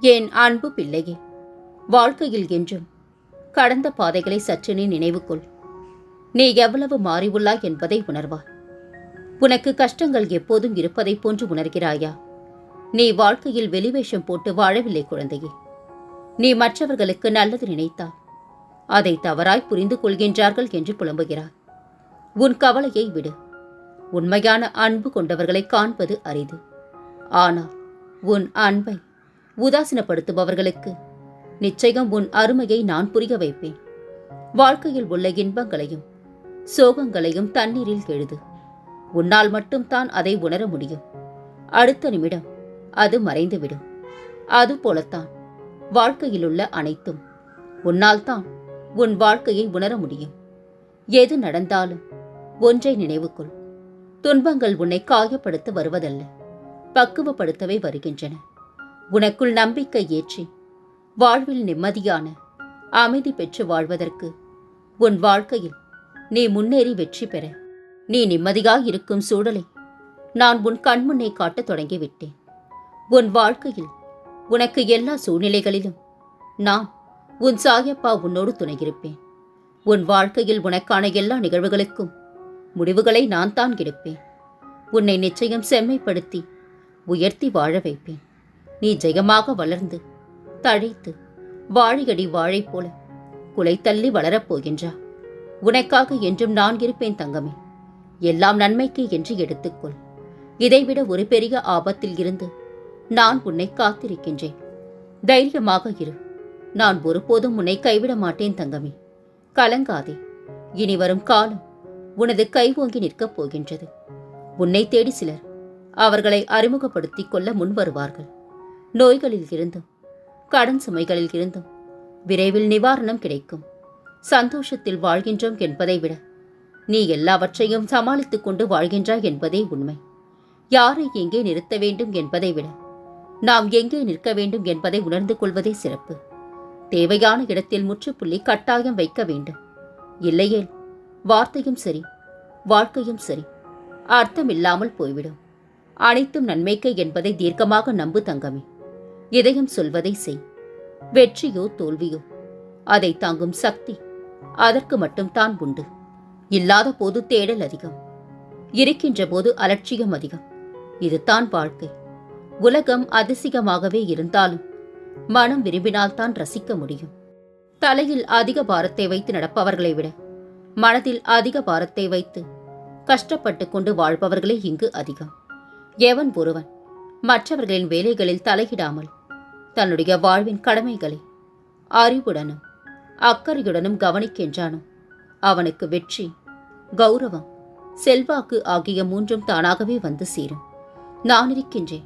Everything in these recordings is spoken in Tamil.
என் அன்பு பிள்ளையே வாழ்க்கையில் என்றும் கடந்த பாதைகளை சற்று நீ நினைவு கொள் நீ எவ்வளவு மாறியுள்ளாய் என்பதை உணர்வாய் உனக்கு கஷ்டங்கள் எப்போதும் இருப்பதைப் போன்று உணர்கிறாயா? நீ வாழ்க்கையில் வெளிவேஷம் போட்டு வாழவில்லை குழந்தையே. நீ மற்றவர்களுக்கு நல்லது நினைத்தால் அதை தவறாய் புரிந்து கொள்கின்றார்கள் என்று புலம்புகிறாய் உன் கவலையை விடு. உண்மையான அன்பு கொண்டவர்களை காண்பது அரிது. ஆனால் உன் அன்பை உதாசீனப்படுத்துபவர்களுக்கு நிச்சயம் உன் அருமையை நான் புரிய வைப்பேன். வாழ்க்கையில் உள்ள இன்பங்களையும் சோகங்களையும் தண்ணீரில் எழுது உன்னால் மட்டும்தான் அதை உணர முடியும். அடுத்த நிமிடம் அது மறைந்துவிடும். அதுபோலத்தான் வாழ்க்கையிலுள்ள அனைத்தும் உன்னால் தான் உன் வாழ்க்கையை உணர முடியும். எது நடந்தாலும் ஒன்றை நினைவுக்குள் துன்பங்கள் உன்னை காயப்படுத்த வருவதல்ல. பக்குவப்படுத்தவே வருகின்றன. உனக்குள் நம்பிக்கை ஏற்றி. வாழ்வில் நிம்மதியான அமைதி பெற்று வாழ்வதற்கு உன் வாழ்க்கையில் நீ முன்னேறி வெற்றி பெற. நீ நிம்மதியாக இருக்கும் சூழலை நான் உன் கண்முன்னே காட்டத் தொடங்கிவிட்டேன். உன் வாழ்க்கையில் உனக்கு எல்லா சூழ்நிலைகளிலும் நான் உன் சாயப்பா உன்னோடு துணையிருப்பேன். உன் வாழ்க்கையில் உனக்கான எல்லா நிகழ்வுகளுக்கும் முடிவுகளை நான் தான் எடுப்பேன். உன்னை நிச்சயம் செம்மைப்படுத்தி உயர்த்தி வாழ வைப்பேன். நீ ஜெயமாக வளர்ந்து தழைத்து வாழையடி வாழை போல குலை தள்ளி வளரப் போகின்றா. உனக்காக என்றும் நான் இருப்பேன் தங்கமே. எல்லாம் நன்மைக்கு என்று எடுத்துக்கொள். இதைவிட ஒரு பெரிய ஆபத்தில் இருந்து நான் உன்னை காத்திருக்கின்றேன். தைரியமாக இரு. நான் ஒருபோதும் உன்னை கைவிட மாட்டேன் தங்கமே. கலங்காதே. இனி வரும் காலம் உனது கை ஓங்கி நிற்கப் போகின்றது. உன்னை தேடி சிலர் அவர்களை அறிமுகப்படுத்திக் கொள்ள முன் வருவார்கள் நோய்களில் இருந்தும் கடன் சுமைகளில் இருந்தும் விரைவில் நிவாரணம் கிடைக்கும். சந்தோஷத்தில் வாழ்கின்றோம் என்பதை விட நீ எல்லாவற்றையும் சமாளித்துக் கொண்டு வாழ்கின்றாய் என்பதே உண்மை. யாரை எங்கே நிறுத்த வேண்டும் என்பதை விட நாம் எங்கே நிற்க வேண்டும் என்பதை உணர்ந்து கொள்வதே சிறப்பு. தேவையான இடத்தில் முற்றுப்புள்ளி கட்டாயம் வைக்க வேண்டும். இல்லையேல் வார்த்தையும் சரி வாழ்க்கையும் சரி அர்த்தமில்லாமல் போய்விடும். அனைத்தும் நன்மைக்கு என்பதை தீர்க்கமாக நம்பு தங்கமே. இதயம் சொல்வதை செய். வெற்றியோ தோல்வியோ அதை தாங்கும் சக்தி அதற்கு மட்டும்தான் உண்டு. இல்லாத போது தேடல் அதிகம் இருக்கின்ற போது அலட்சியம் அதிகம். இதுதான் வாழ்க்கை. உலகம் அதிசயமாகவே இருந்தாலும் மனம் விரும்பினால்தான் ரசிக்க முடியும். தலையில் அதிக பாரத்தை வைத்து நடப்பவர்களை விட மனதில் அதிக பாரத்தை வைத்து கஷ்டப்பட்டு கொண்டு வாழ்பவர்களே இங்கு அதிகம். எவன் ஒருவன் மற்றவர்களின் வேலைகளில் தலையிடாமல் தன்னுடைய வாழ்வின் கடமைகளை அறிவுடனும் அக்கறையுடனும் கவனிக்கின்றானோ? அவனுக்கு வெற்றி கௌரவம் செல்வாக்கு ஆகிய மூன்றும் தானாகவே வந்து சேரும். நான் இருக்கின்றேன்.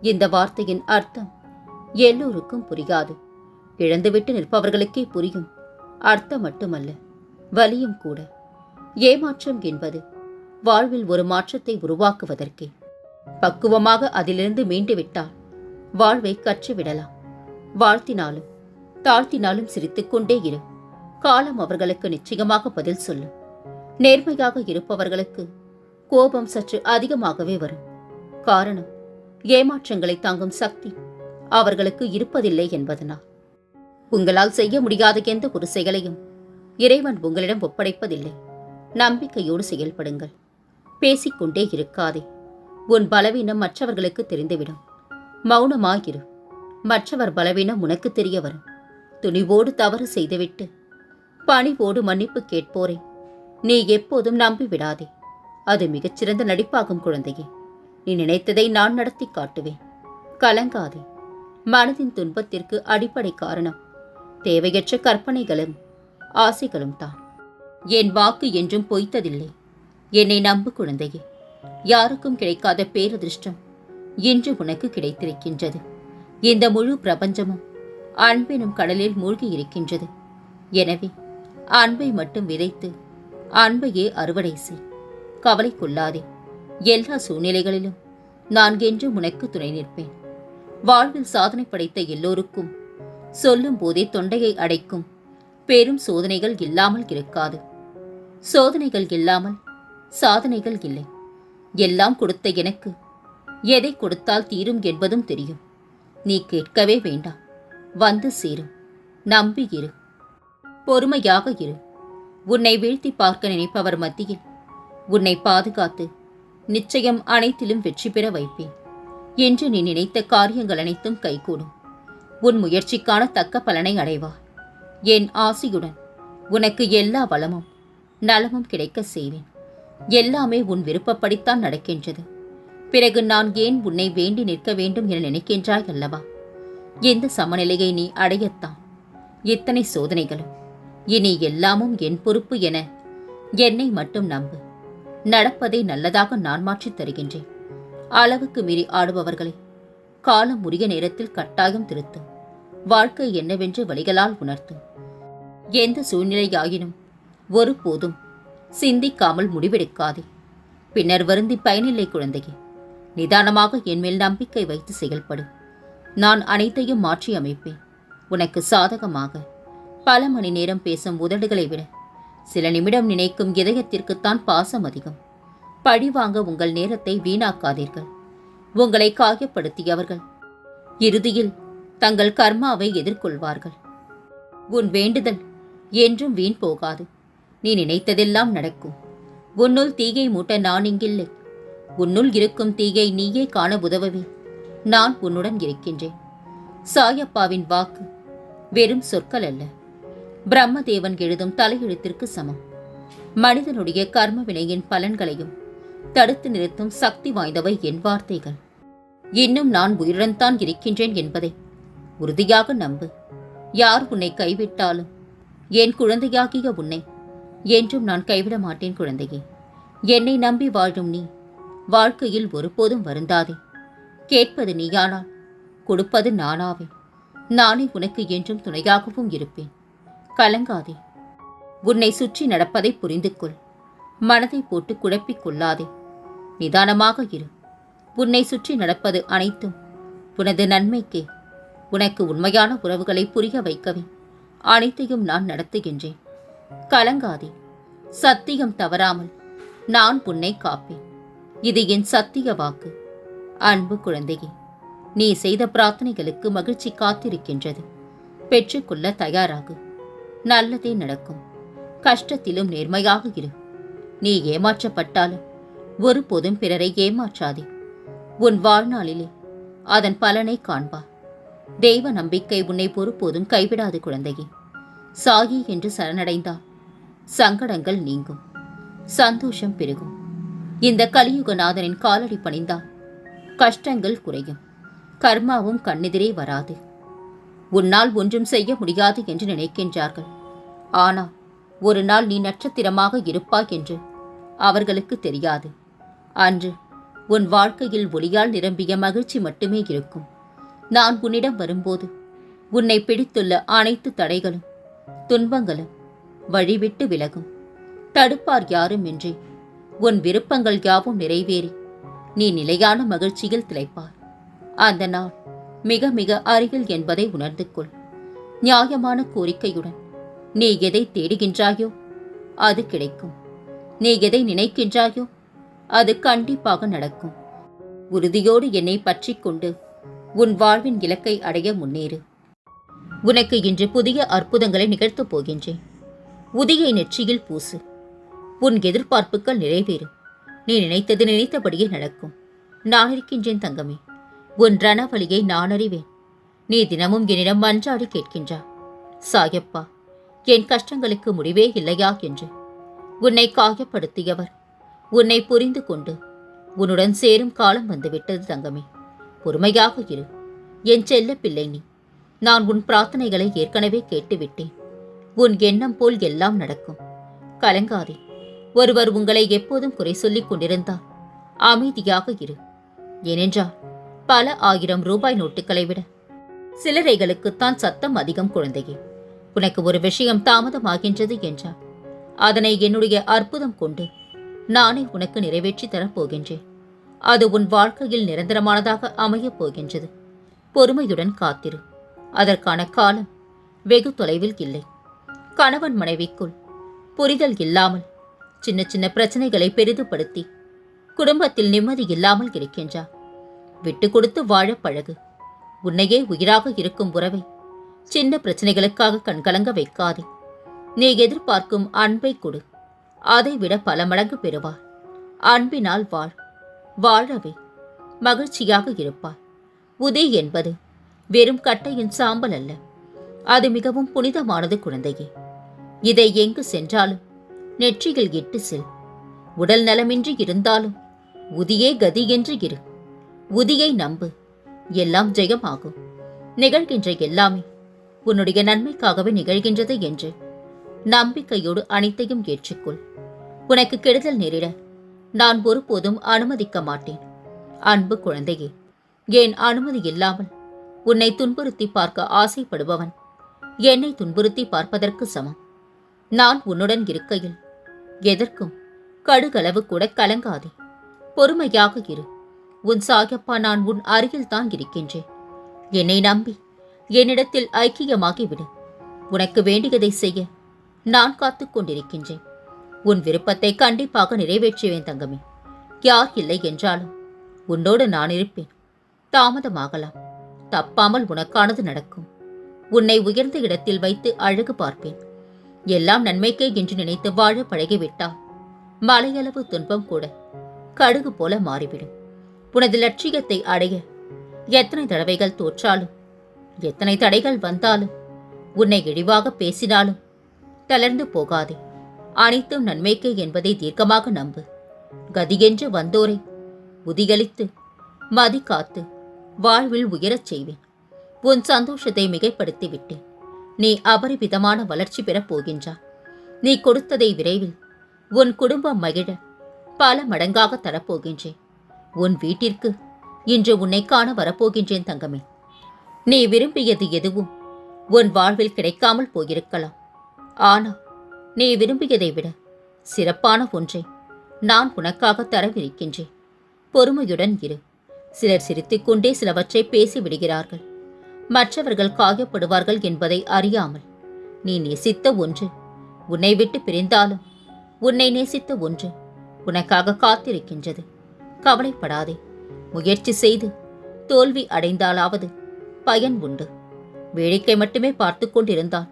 இந்த வார்த்தையின் அர்த்தம் எல்லோருக்கும் புரியாது. இழந்துவிட்டு நிற்பவர்களுக்கே புரியும். அர்த்தம் மட்டுமல்ல வலியும் கூட. ஏமாற்றம் என்பது வாழ்வில் ஒரு மாற்றத்தை உருவாக்குவதற்கே. பக்குவமாக அதிலிருந்து மீண்டு விட்டால் வாழ்வை கற்றுவிடலாம். வாழ்த்தினாலும் தாழ்த்தினாலும் சிரித்துக்கொண்டே இரு. காலம் அவர்களுக்கு நிச்சயமாக பதில் சொல்லும். நேர்மையாக இருப்பவர்களுக்கு கோபம் சற்று அதிகமாகவே வரும். காரணம் ஏமாற்றங்களை தாங்கும் சக்தி அவர்களுக்கு இருப்பதில்லை என்பதனால். உங்களால் செய்ய முடியாத எந்த ஒரு செயலையும் இறைவன் உங்களிடம் ஒப்படைப்பதில்லை. நம்பிக்கையோடு செயல்படுங்கள். பேசிக்கொண்டே இருக்காதே. உன் பலவீனம் மற்றவர்களுக்கு தெரிந்துவிடும். மௌனமாயிரு மற்றவர் பலவீனம் உனக்கு தெரிய வரும் துணிவோடு தவறு செய்துவிட்டு பணிவோடு மன்னிப்பு கேட்போரே. நீ எப்போதும் நம்பி விடாதே அது மிகச்சிறந்த நடிப்பாகும் குழந்தையே. நீ நினைத்ததை நான் நடத்தி காட்டுவேன். கலங்காதே. மனதின் துன்பத்திற்கு அடிப்படை காரணம் தேவையற்ற கற்பனைகளும் ஆசைகளும் தான். என் வாக்கு என்றும் பொய்த்ததில்லை. என்னை நம்பு குழந்தையே. யாருக்கும் கிடைக்காத பேரதிர்ஷ்டம் இன்று உனக்கு கிடைத்திருக்கின்றது. இந்த முழு பிரபஞ்சமும் அன்பினும் கடலில் மூழ்கி இருக்கின்றது. எனவே அன்பை மட்டும் விதைத்து அன்பையே அறுவடை செய். கவலை கொள்ளாதே. எல்லா சூழ்நிலைகளிலும் நான் என்றும் உனக்கு துணை நிற்பேன். வாழ்வில் சாதனை படைத்த எல்லோருக்கும் சொல்லும் போதே தொண்டையை அடைக்கும் பெரும் சோதனைகள் இல்லாமல் இருக்காது. சோதனைகள் இல்லாமல் சாதனைகள் இல்லை. எல்லாம் கொடுத்த எனக்கு எதை கொடுத்தால் தீரும் என்பதும் தெரியும். நீ கேட்கவே வேண்டாம். வந்து சேரும் நம்பி இரு. பொறுமையாக இரு. உன்னை வீழ்த்தி பார்க்க நினைப்பவர் மத்தியில் உன்னை பாதுகாத்து நிச்சயம் அனைத்திலும் வெற்றி பெற வைப்பேன். என்று நீ நினைத்த காரியங்கள் அனைத்தும் கைகூடும். உன் முயற்சிக்கான தக்க பலனை அடைவார் என் ஆசியுடன் உனக்கு எல்லா வளமும் நலமும் கிடைக்க செய்வேன். எல்லாமே உன் விருப்பப்படித்தான் நடக்கின்றது. பிறகு நான் ஏன் உன்னை வேண்டி நிற்க வேண்டும் என நினைக்கின்றாய் அல்லவா? இந்த சமநிலையை நீ அடையத்தான். இத்தனை சோதனைகளும் இனி எல்லாமும் என் பொறுப்பு என என்னை மட்டும் நம்பு. நடப்பதை நல்லதாக நான் மாற்றித் தருகின்றேன். அளவுக்கு மீறி ஆடுபவர்களை காலம் உரிய நேரத்தில் கட்டாயம் திருத்தும் வாழ்க்கை என்னவென்று வழிகளால் உணர்த்தும் எந்த சூழ்நிலையாயினும் ஒருபோதும் சிந்திக்காமல் முடிவெடுக்காதே. பின்னர் வருந்தி பயனில்லை குழந்தையே. நிதானமாக என்மேல் நம்பிக்கை வைத்து செயல்படு. நான் அனைத்தையும் மாற்றி அமைப்பேன். உனக்கு சாதகமாக. பல மணி நேரம் பேசும் உதடுகளை விட. சில நிமிடம் நினைக்கும் இதயத்திற்குத்தான் பாசம் அதிகம். பழி வாங்க உங்கள் நேரத்தை வீணாக்காதீர்கள். உங்களை காயப்படுத்தியவர்கள். இறுதியில் தங்கள் கர்மாவை எதிர்கொள்வார்கள். உன் வேண்டுதல் என்றும் வீண் போகாது. நீ நினைத்ததெல்லாம் நடக்கும். உன்னுள் தீயை மூட்ட நான் இங்கில்லை. உன்னுள் இருக்கும் தீயை நீயே காண உதவவே. நான் உன்னுடன் இருக்கின்றேன். சாயப்பாவின் வாக்கு வெறும் சொற்கள் அல்ல. பிரம்மதேவன் எழுதும் தலையெழுத்திற்கு சமம். மனிதனுடைய கர்ம வினையின் பலன்களையும் தடுத்து நிறுத்தும் சக்தி வாய்ந்தவை என் வார்த்தைகள். இன்னும் நான் உயிருடன் தான் இருக்கின்றேன் என்பதை உறுதியாக நம்பு. யார் உன்னை கைவிட்டாலும் என் குழந்தையாகிய உன்னை என்றும் நான் கைவிட மாட்டேன் குழந்தையே. என்னை நம்பி வாழும் நீ வாழ்க்கையில் ஒருபோதும் வருந்தாதே. கேட்பது நீயானால் கொடுப்பது நானாவேன் நானே உனக்கு என்றும் துணையாகவும் இருப்பேன். கலங்காதே. உன்னை சுற்றி நடப்பதை புரிந்து கொள் மனதை போட்டு குழப்பிக் கொள்ளாதே. நிதானமாக இரு. உன்னை சுற்றி நடப்பது அனைத்தும் உனது நன்மைக்கே. உனக்கு உண்மையான உறவுகளை புரிய வைக்கவே அனைத்தையும் நான் நடத்துகின்றேன். கலங்காதே. சத்தியம் தவறாமல் நான் உன்னை காப்பேன். இது என் சத்திய வாக்கு. அன்பு குழந்தையே நீ செய்த பிரார்த்தனைகளுக்கு மகிழ்ச்சி காத்திருக்கின்றது. பெற்றுக்கொள்ள தயாராகு. நல்லதே நடக்கும். கஷ்டத்திலும் நேர்மையாக இரு. நீ ஏமாற்றப்பட்டாலும் ஒருபோதும் பிறரை ஏமாற்றாதே. உன் வாழ்நாளிலே அதன் பலனை காண்பா. தெய்வ நம்பிக்கை உன்னை பொறுப்போதும் கைவிடாது குழந்தையே. சாயி என்று சரணடைந்தால் சங்கடங்கள் நீங்கும். சந்தோஷம் பெருகும். இந்த கலியுகநாதனின் காலடி பணிந்தால் கஷ்டங்கள் குறையும். கர்மாவும் கண்ணெதிரே வராது. உன்னால் ஒன்றும் செய்ய முடியாது என்று நினைக்கின்றார்கள். ஆனால் ஒரு நாள் நீ நட்சத்திரமாக இருப்பாய் என்று அவர்களுக்கு தெரியாது. அன்று உன் வாழ்க்கையில் ஒளியால் நிரம்பிய மகிழ்ச்சி மட்டுமே இருக்கும். நான் உன்னிடம் வரும்போது உன்னை பிடித்துள்ள அனைத்து தடைகளும் துன்பங்களும் வழிவிட்டு விலகும். தடுப்பார் யாரும் இன்றி உன் விருப்பங்கள் யாவும் நிறைவேறி. நீ நிலையான மகிழ்ச்சியில் திளைப்பார் அந்த நாள் மிக மிக அருகில் என்பதை உணர்ந்து கொள். நியாயமான கோரிக்கையுடன் நீ எதை தேடுகின்றாயோ அது கிடைக்கும். நீ எதை நினைக்கின்றாயோ அது கண்டிப்பாக நடக்கும். உறுதியோடு என்னை பற்றி கொண்டு உன் வாழ்வின் இலக்கை அடைய முன்னேறு. உனக்கு இன்று புதிய அற்புதங்களை நிகழ்த்தப் போகின்றேன். உதியை நெற்றியில் பூசு. உன் எதிர்பார்ப்புகள் நிறைவேறும் நீ நினைத்தது நினைத்தபடியே நடக்கும். நான் இருக்கின்றேன் தங்கமே. உன் ரணவழியை நான் அறிவேன். நீ தினமும் என்னிடம் மன்றாடி கேட்கின்றா. சாயப்பா என் கஷ்டங்களுக்கு முடிவே இல்லையா என்று. உன்னை காயப்படுத்தியவர் உன்னை புரிந்து கொண்டு உன்னுடன் சேரும் காலம் வந்துவிட்டது தங்கமே. பொறுமையாக இரு. என் செல்ல பிள்ளை நீ. நான் உன் பிரார்த்தனைகளை ஏற்கனவே கேட்டுவிட்டேன். உன் எண்ணம் போல் எல்லாம் நடக்கும். கலங்காதே. ஒருவர் உங்களை எப்போதும் குறை சொல்லிக் கொண்டிருந்தால் அமைதியாக இரு. ஏனென்றால் பல ஆயிரம் ரூபாய் நோட்டுகளை விட சிலரைகளுக்குத்தான் சத்தம் அதிகம் குழந்தையே. உனக்கு ஒரு விஷயம் தாமதமாகின்றது என்றார். அதனை என்னுடைய அற்புதம் கொண்டு நானே உனக்கு நிறைவேற்றி தரப்போகின்றேன். அது உன் வாழ்க்கையில் நிரந்தரமானதாக அமையப் போகின்றது. பொறுமையுடன் காத்திரு. அதற்கான காலம் வெகு தொலைவில் இல்லை. கணவன் மனைவிக்குள் புரிதல் இல்லாமல் சின்ன சின்ன பிரச்சனைகளை பெரிதுபடுத்தி குடும்பத்தில் நிம்மதி இல்லாமல் இருக்கின்றார் விட்டு கொடுத்து வாழ பழகு. உன்னையே உயிராக இருக்கும் உறவை சின்ன பிரச்சனைகளுக்காக கண்கலங்க வைக்காதே. நீ எதிர்பார்க்கும் அன்பை கொடு. அதைவிட பல மடங்கு பெறுவார். அன்பினால் வாழ். வாழவே. மகிழ்ச்சியாக இருப்பார் உதி என்பது வெறும் கட்டையின் சாம்பல் அல்ல. அது மிகவும் புனிதமானது குழந்தையே. இதை எங்கு சென்றாலும் நெற்றியில் இட்டு செல். உடல் நலமின்றி இருந்தாலும் உதியே கதி என்று இரு. உதியை நம்பு. எல்லாம் ஜெயமாகும். நிகழ்கின்ற எல்லாமே உன்னுடைய நன்மைக்காகவே நிகழ்கின்றது என்று நம்பிக்கையோடு அனைத்தையும் ஏற்றுக்கொள். உனக்கு கெடுதல் நேரிட நான் ஒருபோதும் அனுமதிக்க மாட்டேன். அன்பு குழந்தையே ஏன் அனுமதி இல்லாமல் உன்னை துன்புறுத்தி பார்க்க ஆசைப்படுபவன் என்னை துன்புறுத்தி பார்ப்பதற்கு சமம். நான் உன்னுடன் இருக்கையில் எதற்கும் கடுகளவு கூட கலங்காதே. பொறுமையாக இரு. உன் சாயப்பா நான் உன் அருகில்தான் இருக்கின்றேன். என்னை நம்பி என்னிடத்தில் ஐக்கியமாகிவிடு உனக்கு வேண்டியதை செய்ய நான் காத்துக் கொண்டிருக்கின்றேன். உன் விருப்பத்தை கண்டிப்பாக நிறைவேற்றுவேன் தங்கமே. யார் இல்லை என்றாலும் உன்னோடு நான் இருப்பேன். தாமதமாகலாம். தப்பாமல் உனக்கானது நடக்கும். உன்னை உயர்ந்த இடத்தில் வைத்து அழகு பார்ப்பேன். எல்லாம் நன்மைக்கே என்று நினைத்து வாழ பழகிவிட்டால் மலையளவு துன்பம் கூட கடுகு போல மாறிவிடும். உனது லட்சியத்தை அடைய எத்தனை தடவைகள் தோற்றாலும் எத்தனை தடைகள் வந்தாலும் உன்னை இழிவாக பேசினாலும் தளர்ந்து போகாதே. அனைத்தும் நன்மைக்கே என்பதை தீர்க்கமாக நம்பு. கதியென்று வந்தோரை உதிகளித்து மதி காத்து வாழ்வில் உயரச் செய்வேன். உன் சந்தோஷத்தை மிகைப்படுத்தி விட்டேன் நீ அபரிவிதமான வளர்ச்சி பெறப் போகின்றாய் நீ கொடுத்ததை விரைவில் உன் குடும்பம் மகிழ பல மடங்காக தரப்போகின்றேன் உன் வீட்டிற்கு இன்று உன்னை காண வரப்போகின்றேன் தங்கமே. நீ விரும்பியது எதுவும் உன் வாழ்வில் கிடைக்காமல் போயிருக்கலாம். ஆனால் நீ விரும்பியதை விட சிறப்பான ஒன்றை நான் உனக்காக தரவிருக்கின்றேன். பொறுமையுடன் இரு. சிலர் சிரித்துக்கொண்டே சிலவற்றை பேசி விடுகிறார்கள். மற்றவர்கள் காயப்படுவார்கள் என்பதை அறியாமல் நீ நேசித்த ஒன்று உன்னை விட்டு பிரிந்தாலும் உன்னை நேசித்த ஒன்று உனக்காக காத்திருக்கின்றது. கவலைப்படாதே. முயற்சி செய்து தோல்வி அடைந்தாலாவது பயன் உண்டு. வேடிக்கை மட்டுமே பார்த்து கொண்டிருந்தால்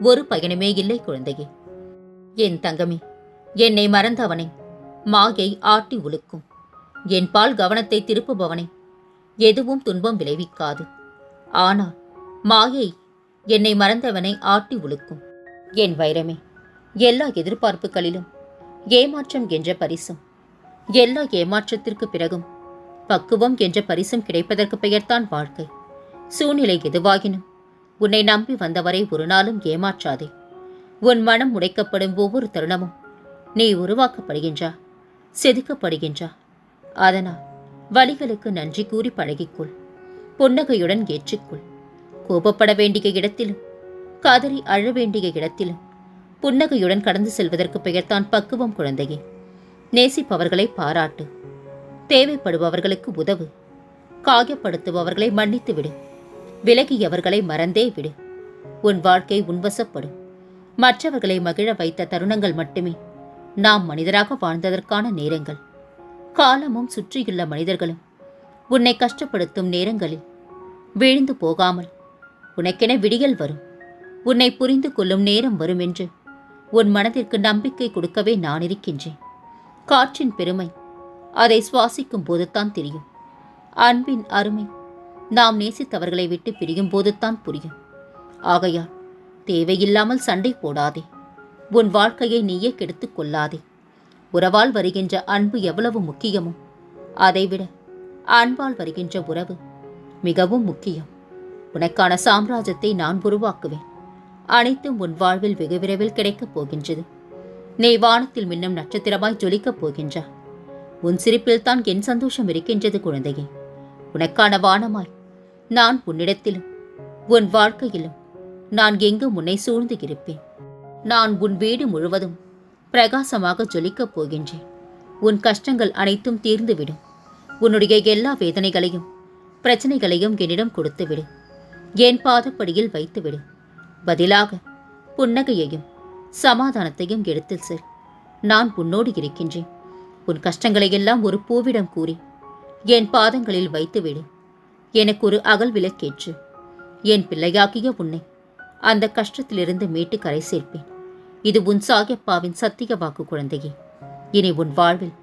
ஒரு பயனுமே இல்லை குழந்தையே. என் தங்கமே என்னை மறந்தவனை. மாயை ஆட்டி உழுக்கும் என் பால் கவனத்தை திருப்புபவனை. எதுவும் துன்பம் விளைவிக்காது. ஆனால் மாயை என்னை மறந்தவனை ஆட்டி உழுக்கும். என் வைரமே எல்லா எதிர்பார்ப்புகளிலும் ஏமாற்றம் என்ற பரிசும் எல்லா ஏமாற்றத்திற்கு பிறகும் பக்குவம் என்ற பரிசும் கிடைப்பதற்கு பெயர்தான் வாழ்க்கை. சூழ்நிலை எதுவாகினும் உன்னை நம்பி வந்தவரை ஒரு நாளும் ஏமாற்றாதே. உன் மனம் உடைக்கப்படும் ஒவ்வொரு தருணமும் நீ உருவாக்கப்படுகின்றா செதுக்கப்படுகின்றா. அதனால் வழிகளுக்கு நன்றி கூறி பழகிக்கொள். புன்னகையுடன் ஏற்றுக்கொள். கோபப்பட வேண்டிய இடத்திலும் காதறி அழ வேண்டிய இடத்திலும் புன்னகையுடன் கடந்து செல்வதற்கு பெயர்தான் பக்குவம் குழந்தையே. நேசிப்பவர்களை பாராட்டு. தேவைப்படுபவர்களுக்கு உதவு. காயப்படுத்துபவர்களை மன்னித்து விடு விலகியவர்களை மறந்தே விடு. உன் வாழ்க்கை உன்வசப்படும். மற்றவர்களை மகிழ வைத்த தருணங்கள் மட்டுமே நாம் மனிதராக வாழ்ந்ததற்கான நேரங்கள். காலமும் சுற்றியுள்ள மனிதர்களும் உன்னை கஷ்டப்படுத்தும் நேரங்களில் விழுந்து போகாமல் உனக்கென விடியல் வரும். உன்னை புரிந்து கொள்ளும் நேரம் வரும் என்று உன் மனதிற்கு நம்பிக்கை கொடுக்கவே நான் இருக்கின்றேன். காற்றின் பெருமை அதை சுவாசிக்கும் போதுதான் தெரியும். அன்பின் அருமை நாம் நேசித்தவர்களை விட்டு பிரியும் போதுதான் புரியும். ஆகையால் தேவையில்லாமல் சண்டை போடாதே. உன் வாழ்க்கையை நீயே கெடுத்துக் கொள்ளாதே. உறவால் வருகின்ற அன்பு எவ்வளவு முக்கியமோ அதைவிட அன்பால் வருகின்ற உறவு மிகவும் முக்கியம். உனக்கான சாம்ராஜ்யத்தை நான் உருவாக்குவேன். அனைத்தும் உன் வாழ்வில் வெகு விரைவில் கிடைக்கப் போகின்றது. நீ வானத்தில் மின்னும் நட்சத்திரமாய் ஜொலிக்கப் போகின்றா. உன் சிரிப்பில் தான் என் சந்தோஷம் இருக்கின்றது குழந்தையே. உனக்கான வானமாய் நான் உன்னிடத்திலும் உன் வாழ்க்கையிலும் நான் எங்கும் உன்னை சூழ்ந்து இருப்பேன். நான் உன் வீடு முழுவதும் பிரகாசமாக ஜொலிக்கப் போகின்றேன். உன் கஷ்டங்கள் அனைத்தும் தீர்ந்துவிடும். உன்னுடைய எல்லா வேதனைகளையும் பிரச்சனைகளையும் என்னிடம் கொடுத்துவிடு. என் பாதப்படியில் வைத்துவிடு. பதிலாக புன்னகையையும் சமாதானத்தையும் எடுத்துச் செல். நான் உன்னோடு இருக்கின்றேன். உன் கஷ்டங்களை எல்லாம் ஒரு பூவிடம் கூறி என் பாதங்களில் வைத்துவிடு. எனக்கு ஒரு அகல் விளக்கேற்று. என் பிள்ளையாகிய உன்னை அந்த கஷ்டத்திலிருந்து மீட்டு கரை சேர்ப்பேன். இது உன் சாயப்பாவின் சத்திய வாக்கு குழந்தையே. இனி உன் வாழ்வில்